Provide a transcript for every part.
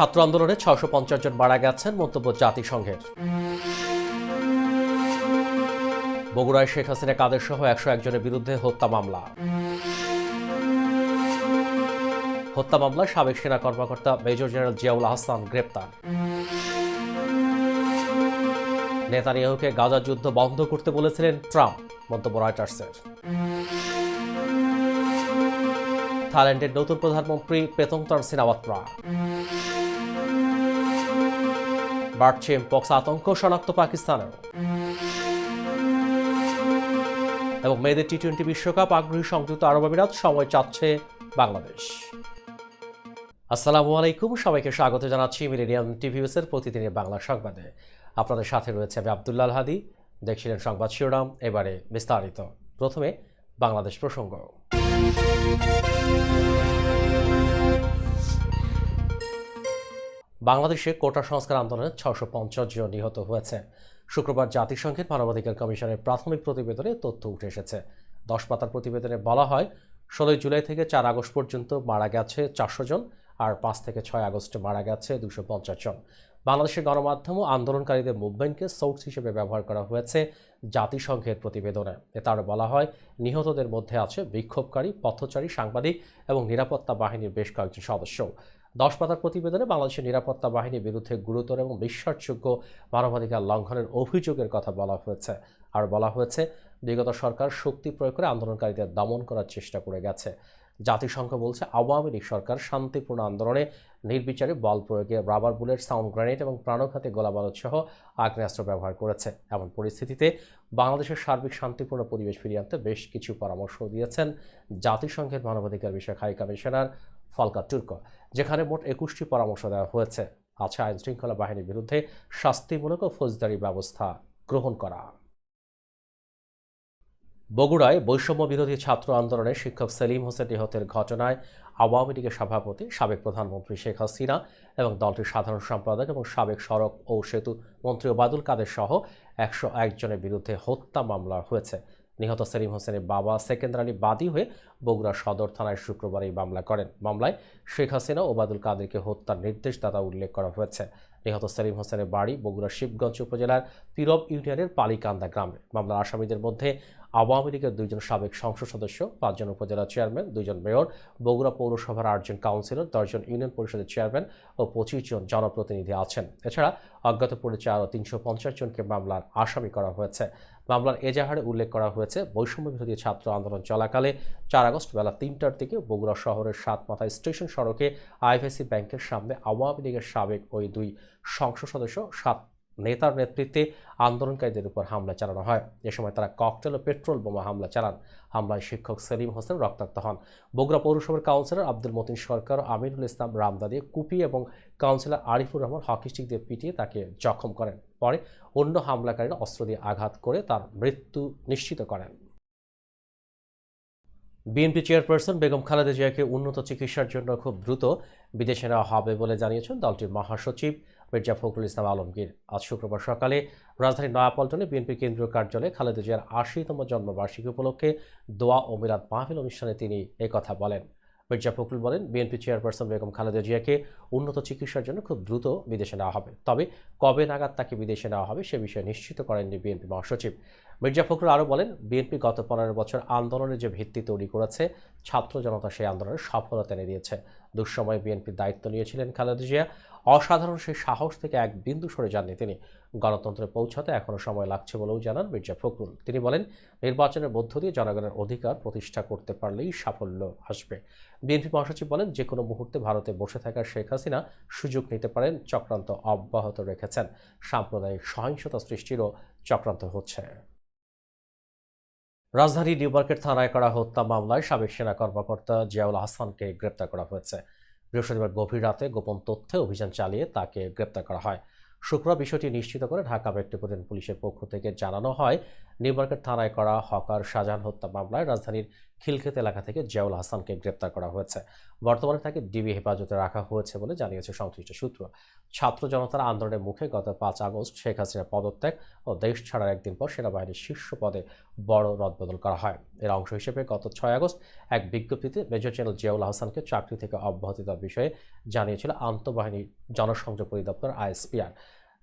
ছাত্র আন্দোলনে ছশো জন মারা গেছেন মন্তব্য জাতিসংঘের। বগুড়ায় শেখ হাসিনা কাদের সহ একশো একজনের বিরুদ্ধে হত্যা মামলা। হত্যা মামলায় সাবেক সেনা কর্মকর্তা মেজর জেনারেল জিয়াউল আহসান গ্রেপ্তার। নেতানিয়াহুকে গাজা যুদ্ধ বন্ধ করতে বলেছিলেন ট্রাম্প, মন্তব্য রয়টার্সের। থাইল্যান্ডের নতুন প্রধানমন্ত্রী পেতংতার সিনাওয়াত্রা বাড়ছে পক্স আতঙ্ক শনাক্ত পাকিস্তানেও এবং মেয়েদের টি টোয়েন্টি বিশ্বকাপ, আগ্রহী সংযুক্ত আরব আমিরাত, সময় চাচ্ছে বাংলাদেশ। আসসালামু আলাইকুম, সবাইকে স্বাগত জানাচ্ছি মিলেনিয়াম টিভিএসের প্রতিদিনের বাংলা সংবাদে। আপনাদের সাথে রয়েছে আমি আবদুল্লাল হাদি দেখছিলেন সংবাদ শিরোনাম, এবারে বিস্তারিত। প্রথমে বাংলাদেশ প্রসঙ্গ। বাংলাদেশে কোটা সংস্কার আন্দোলনে ছশো পঞ্চাশ জন নিহত হয়েছে। শুক্রবার জাতিসংঘের মানবাধিকার কমিশনের প্রাথমিক প্রতিবেদনে তথ্য উঠে এসেছে। দশ পাতার প্রতিবেদনে বলা হয়, ষোলোই জুলাই থেকে চার আগস্ট পর্যন্ত মারা গেছে চারশো জন আর পাঁচ থেকে ছয় আগস্টে মারা গেছে দুশো পঞ্চাশ জন। বাংলাদেশের গণমাধ্যম ও আন্দোলনকারীদের মুভমেন্টকে সোর্স হিসেবে ব্যবহার করা হয়েছে জাতিসংঘের প্রতিবেদনে। এতে আরও বলা হয়, নিহতদের মধ্যে আছে বিক্ষোভকারী, পথচারী, সাংবাদিক এবং নিরাপত্তা বাহিনীর বেশ কয়েকজন সদস্য। দশ পাতার প্রতিবেদনে বাংলাদেশের নিরাপত্তা বাহিনীর বিরুদ্ধে গুরুতর এবং বিশ্বাসযোগ্য মানবাধিকার লঙ্ঘনের অভিযোগের কথা বলা হয়েছে। আর বলা হয়েছে, বিগত সরকার শক্তি প্রয়োগ করে আন্দোলনকারীদের দমন করার চেষ্টা করে গেছে। জাতিসংঘ বলছে, আওয়ামী লীগ সরকার শান্তিপূর্ণ আন্দোলনে নির্বিচারে বল প্রয়োগে রাবার বুলেট, সাউন্ড গ্রেনেড এবং প্রাণঘাতী গোলাবারুদ সহ আগ্নেয়াস্ত্র ব্যবহার করেছে। এমন পরিস্থিতিতে বাংলাদেশের সার্বিক শান্তিপূর্ণ পরিবেশ ফিরিয়ে আনতে বেশ কিছু পরামর্শ দিয়েছেন জাতিসংঘের মানবাধিকার বিষয়ক হাই কমিশনার ফালকা টুর্ক যেখানে মোট একুশটি পরামর্শ দেওয়া হয়েছে। আছে আইন শৃঙ্খলা বাহিনীর বিরুদ্ধে শাস্তিমূলক ও ফৌজদারি ব্যবস্থা গ্রহণ করা। বগুড়ায় বৈষম্য বিরোধী ছাত্র আন্দোলনে শিক্ষক সেলিম হোসেন নিহতের ঘটনায় আওয়ামী লীগের সভাপতি, সাবেক প্রধানমন্ত্রী শেখ হাসিনা এবং দলটির সাধারণ সম্পাদক এবং সাবেক সড়ক ও সেতু মন্ত্রী ওবায়দুল কাদের সহ একশো একজনের বিরুদ্ধে হত্যা মামলা হয়েছে। নিহত সেলিম হোসেনের বাবা সেকেন্দ্র আলী বাদী হয়ে বগুড়া সদর থানায় শুক্রবার এই মামলা করেন। মামলায় শেখ হাসিনা, ওবায়দুল কাদেরকে হত্যার নির্দেশদাতা উল্লেখ করা হয়েছে। নিহত সেলিম হোসেনের বাড়ি বগুড়া শিবগঞ্জ উপজেলার তিরব ইউনিয়নের পালিকান্দা গ্রামে। মামলার আসামিদের মধ্যে আওয়ামী লীগের দুইজন সাবেক সংসদ সদস্য, পাঁচজন উপজেলা চেয়ারম্যান, দুইজন মেয়র, বগুড়া পৌরসভার আটজন কাউন্সিলর, দশজন ইউনিয়ন পরিষদের চেয়ারম্যান ও পঁচিশ জন জনপ্রতিনিধি আছেন। এছাড়া অজ্ঞাত পরিচয় আরও তিনশো পঞ্চাশ জনকে মামলার আসামি করা হয়েছে। মামলার এজাহারে উল্লেখ করা হয়েছে, বৈষম্য বিরোধী ছাত্র আন্দোলন চলাকালে চার আগস্ট বেলা তিনটার দিকে বগুড়া শহরের সাতমাথা স্টেশন সড়কে আইএফএসি ব্যাংকের সামনে আওয়ামী লীগের সাবেক ওই দুই সংসদ সদস্য, সাত নেতার নেতৃত্বে আন্দোলনকারীদের উপর হামলা চালানো হয়। এ সময় তারা ককটেল ও পেট্রোল বোমা হামলা চালান। হামলায় শিক্ষক সেলিম হোসেন রক্তাক্ত হন। বগুড়া পৌরসভার কাউন্সিলর আব্দুল মতিন সরকার ও আমিরুল ইসলাম রামদা দিয়ে কুপি এবং councillor Arifur Rahman hockey stick দিয়ে পিটিয়ে তাকে জখম করেন। পরে অন্য হামলাকারীরা অস্ত্র দিয়ে আঘাত করে তার মৃত্যু নিশ্চিত করেন। বিএনপি চেয়ারপারসন বেগম খালেদা জিয়াকে উন্নত চিকিৎসার জন্য খুব দ্রুত বিদেশে নেওয়া হবে বলে জানিয়েছেন দলটির মহাসচিব মির্জা ফখরুল ইসলাম আলমগীর। আজ শুক্রবার সকালে রাজধানীর নয়াপল্টনে বিএনপি কেন্দ্রীয় কার্যালয়ে খালেদা জিয়ার আশিতম জন্মবার্ষিকী উপলক্ষে দোয়া ও মিলাদ মাহফিল অনুষ্ঠানে তিনি একথা বলেন। মির্জা ফখরুল বলেন, বিএনপি চেয়ারপারসন বেগম খালেদা জিয়াকে উন্নত চিকিৎসার জন্য খুব দ্রুত বিদেশে নেওয়া হবে। তবে কবে নাগাদ তাকে বিদেশে নেওয়া হবে সে বিষয়ে নিশ্চিত করেননি বিএনপি মহাসচিব। মির্জা ফখরুল আরও বলেন, বিএনপি গত পনেরো বছর আন্দোলনের যে ভিত্তি তৈরি করেছে, ছাত্র জনতা সেই আন্দোলনের সফলতা এনে দিয়েছে। দুঃসময়ে বিএনপির দায়িত্ব নিয়েছিলেন খালেদা জিয়া। অসাধারণ সেই সাহস থেকে এক বিন্দু সরে যাননি তিনি। গণতন্ত্রে পৌঁছাতে এখনও সময় লাগছে বলেও জানান মির্জা ফখরুল। তিনি বলেন, নির্বাচনের মধ্য দিয়ে জনগণের অধিকার প্রতিষ্ঠা করতে পারলেই সাফল্য আসবে। বিএনপি মহাসচিব বলেন, যে কোনো মুহূর্তে ভারতে বসে থাকা শেখ হাসিনা সুযোগ নিতে পারেন, চক্রান্ত অব্যাহত রেখেছেন। সাম্প্রদায়িক সহিংসতা সৃষ্টিরও চক্রান্ত হচ্ছে। রাজধানী নিউমার্কেট থানায় করা হত্যা মামলায় সাবেক সেনা কর্মকর্তা জিয়াউল হাসানকে গ্রেপ্তার করা হয়েছে। বৃহস্পতিবার গভীর রাতে গোপন তথ্যে অভিযান চালিয়ে তাকে গ্রেপ্তার করা হয়। শুক্রবার বিষয়টি নিশ্চিত করে ঢাকা মেট্রোপলিটন পুলিশের পক্ষ থেকে জানানো হয় নিউমার্কেট থানায় করা হকার শাহজাহান হত্যা মামলায় রাজধানীর খিলক্ষেত এলাকা থেকে জিয়াউল হাসানকে গ্রেপ্তার করা হয়েছে। বর্তমানে তাকে ডিবি হেফাজতে রাখা হয়েছে বলে জানিয়েছে সংশ্লিষ্ট সূত্র। ছাত্র জনতার আন্দোলনের মুখে গত পাঁচ আগস্ট শেখ হাসিনার পদত্যাগ ও দেশ ছাড়ার একদিন পর সেনাবাহিনীর শীর্ষ পদে বড় রদবদল করা হয়। এর অংশ হিসেবে গত ছয় আগস্ট এক বিজ্ঞপ্তিতে মেজর জেনারেল জিয়াউল হাসানকে চাকরি থেকে অব্যাহতি দেওয়ার বিষয়ে জানিয়েছিল আন্তঃবাহিনী জনসংযোগ পরিদপ্তর আইএসপিআর।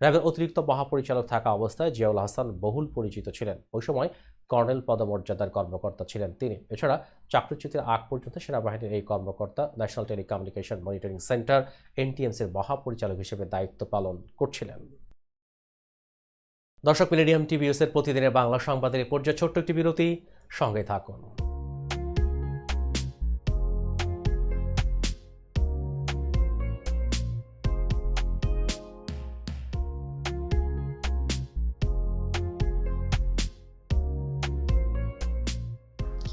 র্যাবের অতিরিক্ত মহাপরিচালক থাকা অবস্থায় জিয়াউল হাসান বহুল পরিচিত ছিলেন। ওই সময় কর্নেল পদমর্যাদার কর্মকর্তা ছিলেন তিনি। এছাড়া চাকরিচ্যুতির আগ পর্যন্ত সেনাবাহিনীর এই কর্মকর্তা ন্যাশনাল টেলিকমিউনিকেশন মনিটরিং সেন্টার এনটিএমসির মহাপরিচালক হিসেবে দায়িত্ব পালন করছিলেন। দর্শক মিলেনিয়াম টিভিউসের প্রতিদিনের বাংলা সংবাদের এই পর্যায়ে ছোট্ট একটি বিরতি। সঙ্গে থাকুন।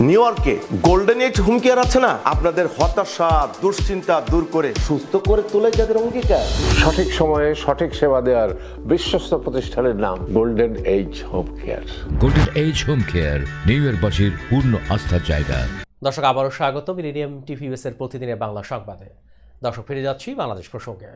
নিউ ইয়র্কে গোল্ডেন এজ হুমকি আর আছে না? আপনাদের হতাশা দুশ্চিন্তা দূর করে সুস্থ করে তোলে যাদের অঙ্গীকার। সঠিক সময়ে সঠিক সেবা দেওয়ার বিশ্বস্ত প্রতিষ্ঠানের নাম golden age home care golden age home care new ইয়র্কবাসীর পূর্ণ আস্থার জায়গা। দর্শক আবারও স্বাগত মিলেনিয়াম টিভিউসের প্রতিদিনের বাংলা সংবাদে। দর্শক ফিরে যাচ্ছি বাংলাদেশ প্রসঙ্গে।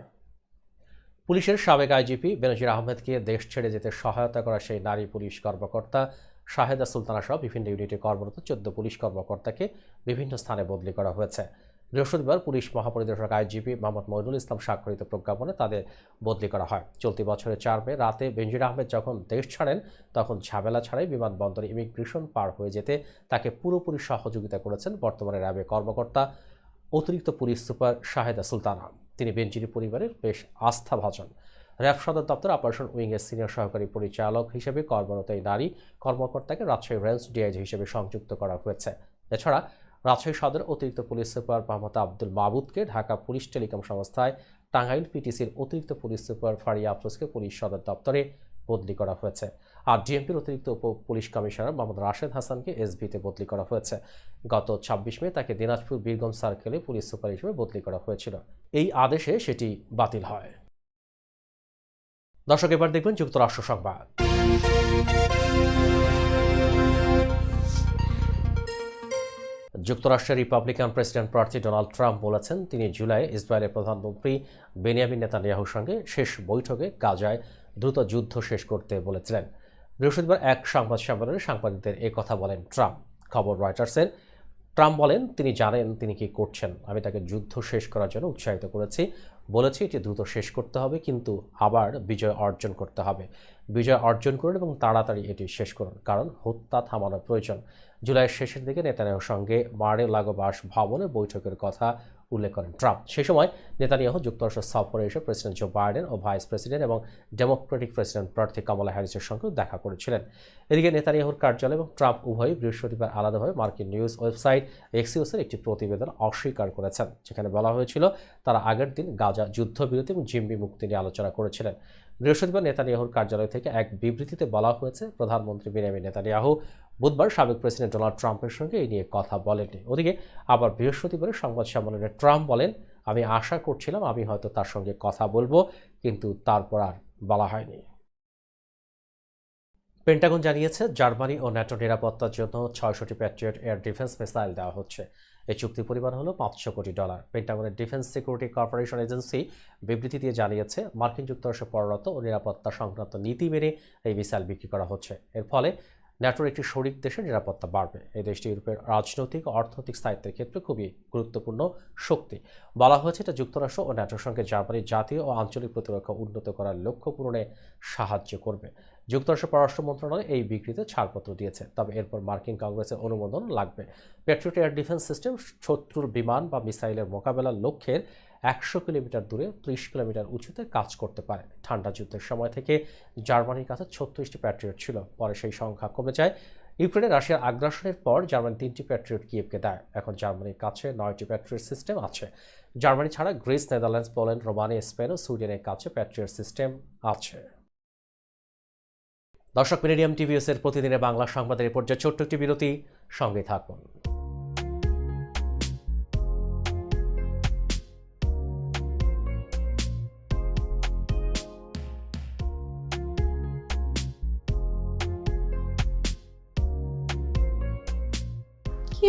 পুলিশের সাবেক আইজিপি বেনজির আহমেদকে দেশ ছেড়ে যেতে সহায়তা করা সেই নারী পুলিশ কর্মকর্তা শাহেদা সুলতানা সহ বিভিন্ন ইউনিটে কর্মরত চোদ্দ পুলিশ কর্মকর্তাকে বিভিন্ন স্থানে বদলি করা হয়েছে। বৃহস্পতিবার পুলিশ মহাপরিদর্শক আইজিপি মোহাম্মদ মইনুল ইসলাম স্বাক্ষরিত প্রজ্ঞাপনে তাদের বদলি করা হয়। চলতি বছরের চার মে রাতে বেনজির আহমেদ যখন দেশ ছাড়েন, তখন ঝামেলা ছাড়াই বিমানবন্দরে ইমিগ্রেশন পার হয়ে যেতে তাকে পুরোপুরি সহযোগিতা করেছেন বর্তমানে র্যাবের কর্মকর্তা অতিরিক্ত পুলিশ সুপার শাহেদা সুলতানা। তিনি বেঞ্জিরি পরিবারের বেশ আস্থাভাজন। র্যাব সদর দপ্তর অপারেশন উইংয়ের সিনিয়র সহকারী পরিচালক হিসেবে কর্মরত এই নারী কর্মকর্তাকে রাজশাহী রেঞ্জ ডিআইজি হিসেবে সংযুক্ত করা হয়েছে। এছাড়া রাজশাহী সদর অতিরিক্ত পুলিশ সুপার মোহাম্মদ আব্দুল মাবুদকে ঢাকা পুলিশ টেলিকম সংস্থায় টাঙ্গাইল পিটিসির অতিরিক্ত পুলিশ সুপার ফারিয়া আফরোজকে পুলিশ সদর দপ্তরে বদলি করা হয়েছে। আর ডিএমপির অতিরিক্ত উপ পুলিশ কমিশনার মোহাম্মদ রাশেদ হাসানকে এসবিতে বদলি করা হয়েছে। গত ছাব্বিশ মে তাকে দিনাজপুর বীরগঞ্জ সার্কেলে পুলিশ সুপার হিসেবে বদলি করা হয়েছিল। এই আদেশে সেটি বাতিল হয়। দর্শক, এবার দেখবেন যুক্তরাষ্ট্র সংবাদ। যুক্তরাষ্ট্রের রিপাবলিকান প্রেসিডেন্ট প্রার্থী ডোনাল্ড ট্রাম্প বলেছেন, তিনি জুলাই ইসরায়েলের প্রধানমন্ত্রী বেনিয়ামিন নেতানিয়াহুর সঙ্গে শেষ বৈঠকে গাজায় দ্রুত যুদ্ধ শেষ করতে বলেছিলেন। বৃহস্পতিবার এক সংবাদ সম্মেলনে সাংবাদিকদের এ কথা বলেন ট্রাম্প। খবর রয়টার্সের, ট্রাম্প বলেন, তিনি জানেন তিনি কি করছেন। আমি তাকে যুদ্ধ শেষ করার জন্য উৎসাহিত করেছি। বলেছি এটি দ্রুত শেষ করতে হবে কিন্তু আবার বিজয় অর্জন করতে হবে। বিজয় অর্জন করুন এবং তাড়াতাড়ি এটি শেষ করুন। কারণ হত্যা থামানো প্রয়োজন। জুলাইয়ের শেষের দিকে নেতানিয়াহুর সঙ্গে মারে লাগো বাসভবনে বৈঠকের কথা উল্লেখ করেন ট্রাম্প। সে সময় নেতানিয়াহু যুক্তরাষ্ট্র সফরে এসে প্রেসিডেন্ট জো বাইডেন ও ভাইস প্রেসিডেন্ট এবং ডেমোক্রেটিক প্রেসিডেন্ট প্রার্থী কমলা হ্যারিসের সঙ্গেও দেখা করেছিলেন। এদিকে নেতানিয়াহুর কার্যালয় এবং ট্রাম্প উভয়ই বৃহস্পতিবার আলাদাভাবে মার্কিন নিউজ ওয়েবসাইট এক্সিওসের একটি প্রতিবেদন অস্বীকার করেছেন। যেখানে বলা হয়েছিল, তারা আগের দিন গাজা যুদ্ধবিরতি এবং জিম্বি মুক্তি নিয়ে আলোচনা করেছিলেন। বৃহস্পতিবার নেতানিয়াহুর কার্যালয় থেকে এক বিবৃতিতে বলা হয়েছে, প্রধানমন্ত্রী বেনিয়ামিন নেতানিয়াহু বুধবার সাবেক প্রেসিডেন্ট ডোনাল্ড ট্রাম্পের সঙ্গে এই নিয়ে কথা বলেননি। ওদিকে আবার বৃহস্পতিবারের সংবাদ সম্মেলনে ট্রাম্প বলেন, আমি আশা করছিলাম আমি হয়তো তার সঙ্গে কথা বলব, কিন্তু তারপর আর বলা হয়নি। পেন্টাগন জানিয়েছে, জার্মানি ও ন্যাটো নিরাপত্তার জন্য ছয়শটি প্যাট্রিয়ট এয়ার ডিফেন্স মিসাইল দেওয়া হচ্ছে। এই চুক্তি পরিমাণ হলো পাঁচশো কোটি ডলার। পেন্টাগনের ডিফেন্স সিকিউরিটি কর্পোরেশন এজেন্সি বিবৃতি দিয়ে জানিয়েছে, মার্কিন যুক্তরাষ্ট্রে পররত ও নিরাপত্তা সংক্রান্ত নীতি মেনে এই মিসাইল বিক্রি করা হচ্ছে। এর ফলে ন্যাটোর একটি শরিক দেশের নিরাপত্তা বাড়বে। এই দেশটি ইউরোপের রাজনৈতিক, অর্থনৈতিক স্থায়িত্বের ক্ষেত্রে খুবই গুরুত্বপূর্ণ শক্তি। বলা হয়েছে এটা যুক্তরাষ্ট্র ও ন্যাটোর সঙ্গে জার্মানির জাতীয় ও আঞ্চলিক প্রতিরক্ষা উন্নত করার লক্ষ্য পূরণে সাহায্য করবে। যুক্তরাষ্ট্র পররাষ্ট্র মন্ত্রণালয় এই বিক্রিতে ছাড়পত্র দিয়েছে, তবে এরপর মার্কিন কংগ্রেসের অনুমোদন লাগবে। পেট্রিয়ট এয়ার ডিফেন্স সিস্টেম শত্রুর বিমান বা মিসাইলের মোকাবেলার লক্ষ্যের একশো কিলোমিটার দূরে, ত্রিশ কিলোমিটার উঁচুতে কাজ করতে পারে। ঠান্ডা যুদ্ধের সময় থেকে জার্মানির কাছে ছত্রিশটি প্যাট্রিয়ট ছিল। পরে সেই সংখ্যা কমে যায়। ইউক্রেনে রাশিয়ার আগ্রাসনের পর জার্মানি তিনটি প্যাট্রিয়ট কিয়েভকে দেয়। এখন জার্মানির কাছে নয়টি প্যাট্রিয়ট সিস্টেম আছে। জার্মানি ছাড়া Greece, Netherlands, Poland, Romania, Spain ও সুইডেনের কাছে প্যাট্রিয়ট সিস্টেম আছে। দর্শক মিডিয়াম টিভিএস এর প্রতিদিনের বাংলা সংবাদের পর্যায়ে ছোট্ট একটি বিরতি। সঙ্গে থাকুন।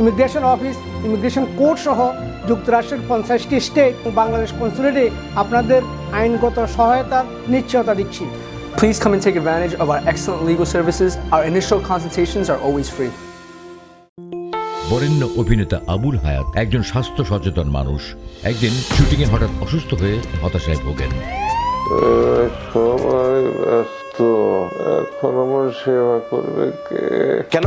immigration office immigration court সহ যুক্তরাষ্ট্রের পঞ্চাশটি স্টেট ও বাংলাদেশ কনসুলেটে আপনাদের আইনগত সহায়তার নিশ্চয়তা দিচ্ছি। Please come and take advantage of our excellent legal services. Our initial consultations are always free. বরেণ্য অভিনেতা আবুল হায়াত একজন স্বাস্থ্য সচেতন মানুষ। একদিন শুটিংয়ে হঠাৎ অসুস্থ হয়ে হতাশায় ভোগেন। সবাই ব্যস্ত। এখন আমার সেবা করবে কে? কেন?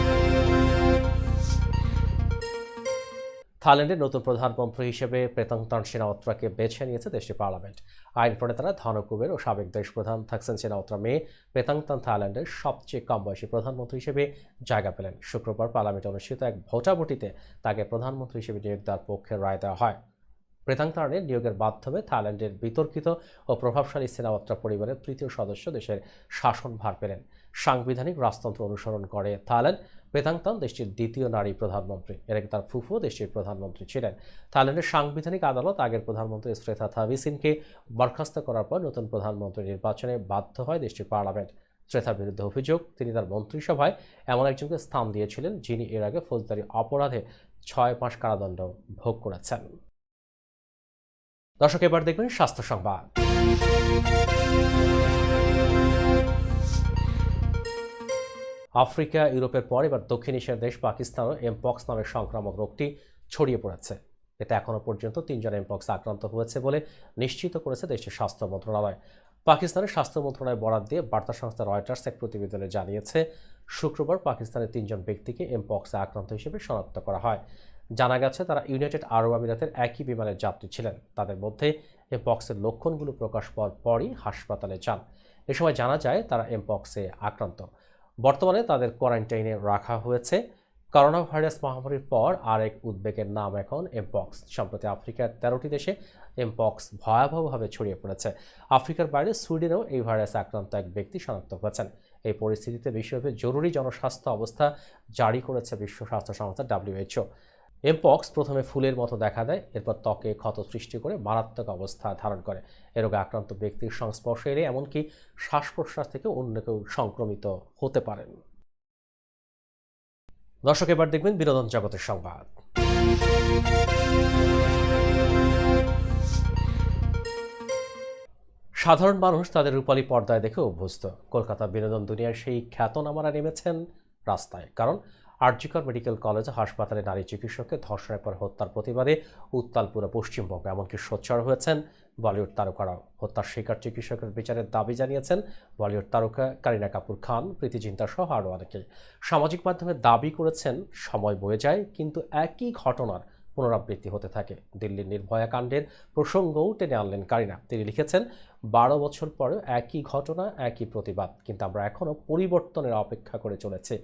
থাইল্যান্ডের নতুন প্রধানমন্ত্রী হিসেবে প্রেতংতান সেনাওয়াত্রাকে বেছে নিয়েছে দেশটির পার্লামেন্ট। আইন প্রণেতারা ধনকুবের ও সাবেক দেশ প্রধান থাকসেন সেনাওয়াত্রা মেয়ে প্রেতাংতান থাইল্যান্ডের সবচেয়ে কম বয়সী প্রধানমন্ত্রী হিসেবে জায়গা পেলেন। শুক্রবার পার্লামেন্টে অনুষ্ঠিত এক ভোটাভুটিতে তাকে প্রধানমন্ত্রী হিসেবে নিয়োগ দেওয়ার পক্ষে রায় দেওয়া হয়। প্রেতাংতারণের নিয়োগের মাধ্যমে থাইল্যান্ডের বিতর্কিত ও প্রভাবশালী সেনাওয়াত্রা পরিবারের তৃতীয় সদস্য দেশের শাসনভার পেলেন। সাংবিধানিক রাজতন্ত্র অনুসরণ করে থাইল্যান্ড পেতাংতান দেশটির দ্বিতীয় নারী প্রধানমন্ত্রী। এর আগে তার ফুফু দেশটির প্রধানমন্ত্রী ছিলেন। থাইল্যান্ডের সাংবিধানিক আদালত আগের প্রধানমন্ত্রী শ্রেথা থাবিসিনকে বরখাস্ত করার পর নতুন প্রধানমন্ত্রী নির্বাচনে বাধ্য হয় দেশটির পার্লামেন্ট। শ্রেথার বিরুদ্ধে অভিযোগ, তিনি তার মন্ত্রিসভায় এমন একজনকে স্থান দিয়েছিলেন যিনি এর আগে ফৌজদারি অপরাধে ছয় মাস কারাদণ্ড ভোগ করেছেন। দর্শক, এবার দেখবেন স্বাস্থ্য সংবাদ। আফ্রিকা, ইউরোপের পর এবার দক্ষিণ এশিয়ার দেশ পাকিস্তানও এমপক্স নামের সংক্রামক রোগটি ছড়িয়ে পড়েছে। এতে এখনও পর্যন্ত তিনজন এমপক্স আক্রান্ত হয়েছে বলে নিশ্চিত করেছে দেশটির স্বাস্থ্য মন্ত্রণালয়। পাকিস্তানের স্বাস্থ্য মন্ত্রণালয় বরাদ দিয়ে বার্তা সংস্থা রয়টার্স এক প্রতিবেদনে জানিয়েছে, শুক্রবার পাকিস্তানের তিনজন ব্যক্তিকে এমপক্সে আক্রান্ত হিসেবে শনাক্ত করা হয়। জানা গেছে, তারা ইউনাইটেড আরব আমিরাতের একই বিমানের যাত্রী ছিলেন। তাদের মধ্যে এমপক্সের লক্ষণগুলো প্রকাশ পাওয়ার পরই হাসপাতালে যান। এ সময় জানা যায়, তারা এমপক্সে আক্রান্ত। বর্তমানে তাদের কোয়ারেন্টাইনে রাখা হয়েছে। করোনা ভাইরাস মহামারীর পর আরেক উদ্বেগের নাম এখন এমপক্স সম্প্রতি আফ্রিকার তেরোটি দেশে এমপক্স ভয়াবহভাবে ছড়িয়ে পড়েছে। আফ্রিকার বাইরে সুইডেনেও এই ভাইরাসে আক্রান্ত এক ব্যক্তি শনাক্ত হয়েছেন। এই পরিস্থিতিতে বিশ্বব্যাপী জরুরি জনস্বাস্থ্য অবস্থা জারি করেছে বিশ্ব স্বাস্থ্য সংস্থা ডাব্লিউএইচও এমপক্স প্রথমে ফুলের মতো দেখা দেয়, এরপর ত্বকে ক্ষত সৃষ্টি করে মারাত্মক অবস্থা ধারণ করে। এ রোগে আক্রান্ত ব্যক্তির সংস্পর্শে এলে এমনকি শ্বাস প্রশ্বাস থেকে অন্য কেউ সংক্রমিত হতে পারেন। দর্শক, এবার দেখবেন বিনোদন জগতের সংবাদ। সাধারণ মানুষ তাদের রূপালী পর্দায় দেখে অভ্যস্ত। কলকাতা বিনোদন দুনিয়ার সেই খ্যাতনামারা নেমেছেন রাস্তায়। কারণ আরজিকর মেডিকেল কলেজ হাসপাতালে নারী চিকিৎসককে ধর্ষণের পর হত্যার প্রতিবাদে উত্তাল পুরো পশ্চিমবঙ্গ। এমনকি সোচ্চার হয়েছেন বলিউড তারকারাও। হত্যার শিকার চিকিৎসকের বিচারের দাবি জানিয়েছেন বলিউড তারকা কারিনা কাপুর খান, প্রীতি জিন্তা সহ আরও অনেকে। সামাজিক মাধ্যমে দাবি করেছেন, সময় বয়ে যায়, কিন্তু একই ঘটনার পুনরাবৃত্তি হতে থাকে। দিল্লির নির্ভয়া কাণ্ডের প্রসঙ্গও টেনে আনলেন কারিনা। তিনি লিখেছেন, বারো বছর পরেও একই ঘটনা, একই প্রতিবাদ, কিন্তু আমরা এখনও পরিবর্তনের অপেক্ষা করে চলেছে।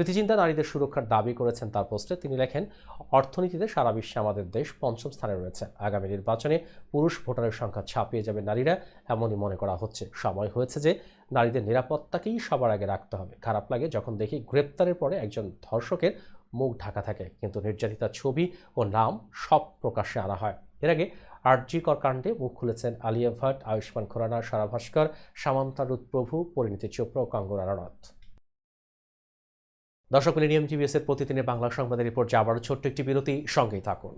প্রীতিচিন্তা নারীদের সুরক্ষার দাবি করেছেন তার পোস্টে। তিনি লেখেন, অর্থনীতিতে সারা বিশ্বে আমাদের দেশ পঞ্চম স্থানে রয়েছে। আগামী নির্বাচনে পুরুষ ভোটারের সংখ্যা ছাপিয়ে যাবে নারীরা। এমনই মনে করা হচ্ছে। সময় হয়েছে যে নারীদের নিরাপত্তাকেই সবার আগে রাখতে হবে। খারাপ লাগে যখন দেখি গ্রেপ্তারের পরে একজন ধর্ষকের মুখ ঢাকা থাকে। কিন্তু নির্যাতিতার ছবি ও নাম সব প্রকাশ্যে আনা হয়। এর আগে আরজিকর কাণ্ডে মুখ খুলেছেন আলিয়া ভাট, আয়ুষ্মান খুরানা, সারা ভাস্কর, সামান্তা প্রভু পরিণীতি চোপড়া ও কাঙ্গুরা রানাত দর্শক মিলিনিয়াম টিভিএস এর প্রতিদিনের বাংলা সংবাদের রিপোর্ট যে আবারও ছোট্ট একটি বিরতি সঙ্গেই থাকুন।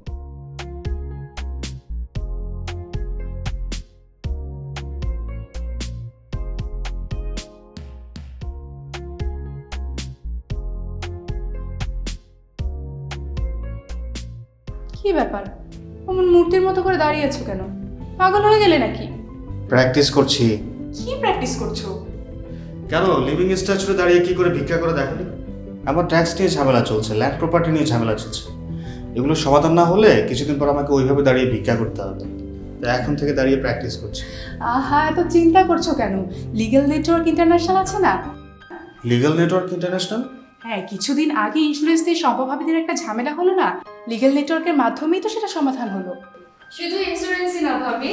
কি ব্যাপার? অমন মূর্তির মতো করে দাঁড়িয়ে আছো কেন? পাগল হয়ে গেলে নাকি? প্র্যাকটিস করছি। কি প্র্যাকটিস করছ? কেন? লিভিং স্ট্যাচুরে দাঁড়িয়ে কি করে ভিক্ষা করে দেখনি আমার ট্যাক্স নিয়ে ঝামেলা চলছে ল্যান্ড প্রপার্টি নিয়ে ঝামেলা চলছে। এগুলো সমাধান না হলে কিছুদিন পর আমাকে ওইভাবে দাঁড়িয়ে ভিক্ষা করতে হবে। তো এখন থেকে দাঁড়িয়ে প্র্যাকটিস করছি। আহা এত চিন্তা করছ কেন? লিগ্যাল নেটওয়ার্ক ইন্টারন্যাশনাল আছে না? লিগাল নেটওয়ার্ক ইন্টারন্যাশনাল হ্যাঁ কিছুদিন আগে ইন্স্যুরেন্স দিয়ে সম্পভাবীদের একটা ঝামেলা হলো না? লিগ্যাল নেটওয়ার্কের মাধ্যমেই তো সেটা সমাধান হলো। শুধু ইন্স্যুরেন্সই না ভাবি।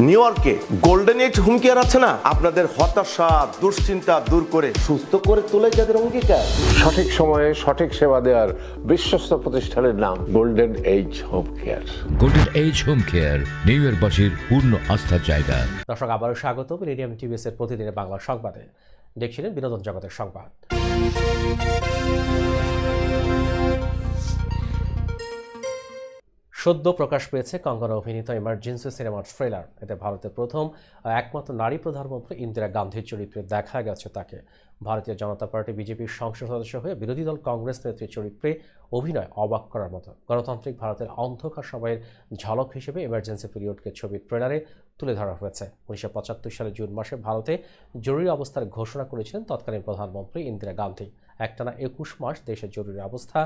নিউ ইয়র্কে গোল্ডেন এইজ হুমকি কেয়ার আছে না? আপনাদের হতাশা দুশ্চিন্তা দূর করে সুস্থ করে তোলে যাদের অঙ্গীকার। সঠিক সময়ে সঠিক সেবা দেওয়ার বিশ্বস্ত প্রতিষ্ঠানের নাম golden age home care golden age home care new ইয়র্কবাসীর পূর্ণ আস্থার জায়গা দর্শক আবারও স্বাগত মিলেনিয়াম টিভিএস এর প্রতিদিনের বাংলা সংবাদে। দেখছিলেন বিনোদন জগতের সংবাদ। সদ্য প্রকাশ পেয়েছে কঙ্গনা অভিনীত ইমার্জেন্সি সিনেমার ট্রেলার এতে ভারতের প্রথম একমাত্র নারী প্রধানমন্ত্রী ইন্দিরা গান্ধীর চরিত্রে দেখা গেছে তাকে। ভারতীয় জনতা পার্টি বিজেপির সংসদ সদস্য হয়ে বিরোধী দল কংগ্রেস নেত্রীর চরিত্রে অভিনয় অবাক করার মতো। গণতান্ত্রিক ভারতের অন্ধকার সময়ের ঝলক হিসেবে ইমার্জেন্সি পিরিয়ডকে ছবির ট্রেলারে তুলে ধরা হয়েছে। উনিশশো পঁচাত্তর সালে জুন মাসে ভারতে জরুরি অবস্থার ঘোষণা করেছিলেন তৎকালীন প্রধানমন্ত্রী ইন্দিরা গান্ধী। একটানা একুশ মাস দেশে জরুরি অবস্থা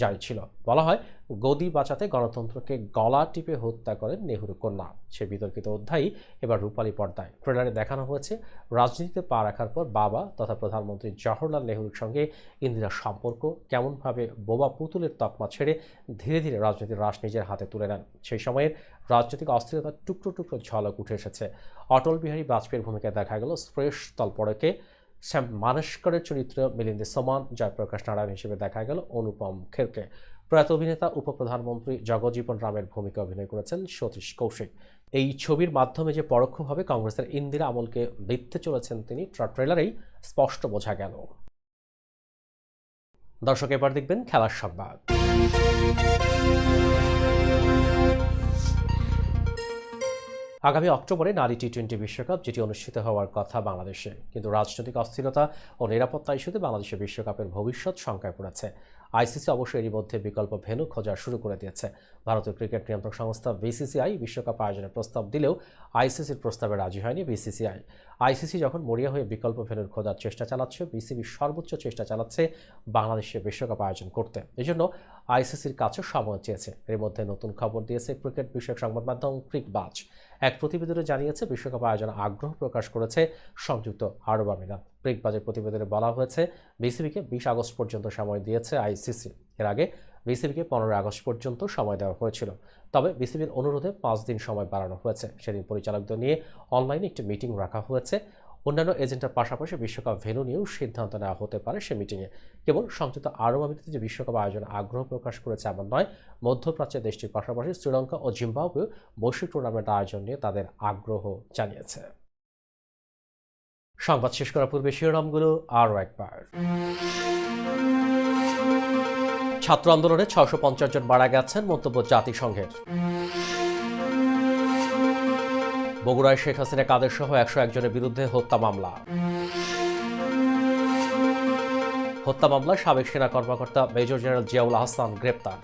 জারি ছিল। বলা হয়, গদি বাঁচাতে গণতন্ত্রকে গলা টিপে হত্যা করেন নেহরু কন্যা। সে বিতর্কিত অধ্যায়ই এবার রূপালী পর্দায়। ট্রেলারে দেখানো হয়েছে, রাজনীতিতে পা রাখার পর বাবা তথা প্রধানমন্ত্রী জওহরলাল নেহরুর সঙ্গে ইন্দিরার সম্পর্ক কেমনভাবে বোবা পুতুলের তকমা ছেড়ে ধীরে ধীরে রাজনীতির রাশ নিজের হাতে তুলে নেন। সেই সময়ের রাজনৈতিক অস্থিরতার টুকরো টুকরো ঝলক উঠে এসেছে। অটল বিহারী বাজপেয়ীর ভূমিকায় দেখা গেল স্প্রেশ তলপড়কে শ্যাম মানস্করের চরিত্র মিলিন্দে সমান জয়প্রকাশ নারায়ণ হিসেবে দেখা গেল অনুপম খেরকে। প্রয়াত অভিনেতা, উপপ্রধানমন্ত্রী জগজীবন রামের ভূমিকা অভিনয় করেছেন সতীশ কৌশিক। এই ছবির মাধ্যমে যে পরোক্ষভাবে কংগ্রেসের ইন্দিরা আমলকে বৃত্তে চলেছেন তিনি ট্রা- ট্রেলারেই স্পষ্ট বোঝা গেল। দর্শক, এবার দেখবেন খেলার সংবাদ। আগামী অক্টোবরে নারী টি টোয়েন্টি বিশ্বকাপ, যেটি অনুষ্ঠিত হওয়ার কথা বাংলাদেশে। কিন্তু রাজনৈতিক অস্থিরতা ও নিরাপত্তা ইস্যুতে বাংলাদেশের বিশ্বকাপের ভবিষ্যৎ শঙ্কায় পড়েছে। আইসিসি অবশ্য এরই মধ্যে বিকল্প ভেন্যু খোঁজা শুরু করে দিয়েছে। ভারতীয় ক্রিকেট নিয়ন্ত্রক সংস্থা বিসিসিআই বিশ্বকাপ আয়োজনের প্রস্তাব দিলেও আইসিসির প্রস্তাবে রাজি হয়নি বিসিসিআই আইসিসি যখন মরিয়া হয়ে বিকল্প ভেন্যুর খোঁজার চেষ্টা চালাচ্ছে বিসিবি সর্বোচ্চ চেষ্টা চালাচ্ছে বাংলাদেশে বিশ্বকাপ আয়োজন করতে। এজন্য আইসিসির কাছে সময় চেয়েছে। এর মধ্যে নতুন খবর দিয়েছে ক্রিকেট বিষয়ক সংবাদ মাধ্যম ক্রিকবাজ। এক প্রতিবেদনে জানিয়েছে, বিশ্বকাপ আয়োজনে আগ্রহ প্রকাশ করেছে সংযুক্ত আরব আমিরাত। ব্রেকবাজের প্রতিবেদনে বলা হয়েছে, বিসিবিকে বিশ আগস্ট পর্যন্ত সময় দিয়েছে আইসিসি। এর আগে বিসিবিকে পনেরোই আগস্ট পর্যন্ত সময় দেওয়া হয়েছিল। তবে বিসিবির অনুরোধে পাঁচ দিন সময় বাড়ানো হয়েছে। সেদিন পরিচালকদের নিয়ে অনলাইনে একটি মিটিং রাখা হয়েছে। অন্যান্য এজেন্টের পাশাপাশি বিশ্বকাপ ভেন্যু নিয়েও সিদ্ধান্ত নেওয়া হতে পারে সে মিটিংয়ে। কেবল সংযুক্ত আরব আমিরাতে যে বিশ্বকাপ আয়োজনে আগ্রহ প্রকাশ করেছে এমন নয় মধ্যপ্রাচ্যের দেশটির পাশাপাশি শ্রীলঙ্কা ও জিম্বাবুয়েও বৈশ্বিক টুর্নামেন্ট আয়োজন নিয়ে তাদের আগ্রহ জানিয়েছে। সংবাদ শেষ করার পূর্বে শিরোনামগুলো আরও একবার। ছাত্র আন্দোলনে ছশো পঞ্চাশ জন মারা গেছেন মন্তব্য জাতিসংঘের। বগুড়ায় শেখ হাসিনা কাদের সহ একশো একজনের বিরুদ্ধে হত্যা মামলা। হত্যা মামলায় সাবেক সেনা কর্মকর্তা মেজর জেনারেল জিয়াউল আহসান গ্রেপ্তার।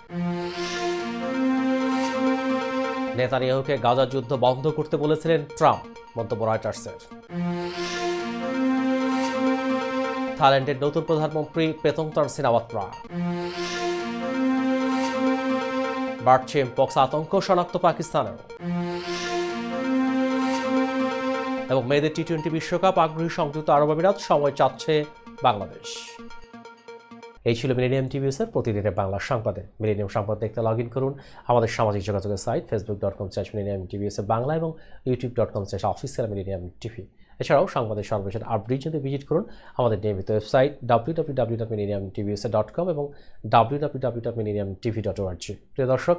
নেতানিয়াহুকে গাজা যুদ্ধ বন্ধ করতে বলেছিলেন ট্রাম্প, মন্তব্য রয়টার্সের। থাইল্যান্ডের নতুন প্রধানমন্ত্রী পেতংতার সিনাওয়াত্রা। বাড়ছে পক্স আতঙ্ক, শনাক্ত পাকিস্তানেও এবং মেয়েদের টি টোয়েন্টি বিশ্বকাপ, আগ্রহী সংযুক্ত আরব আমিরাত, সময় চাচ্ছে বাংলাদেশ। এই ছিল মিলেনিয়াম টিভিএসের প্রতিদিনের বাংলা সংবাদে। মিলেনিয়াম সংবাদ দেখতে লগ ইন করুন আমাদের সামাজিক যোগাযোগের site Facebook dot com slash millennium টিভিএসের Bangla এবং YouTube dot com slash official millennium TV এছাড়াও সংবাদের সর্বশেষ আপডেট যদি ভিজিট করুন, আমাদের নিয়মিত website W W W dot millennium টিভিএসএ dot com এবং W W W dot millennium TV dot ORG প্রিয় দর্শক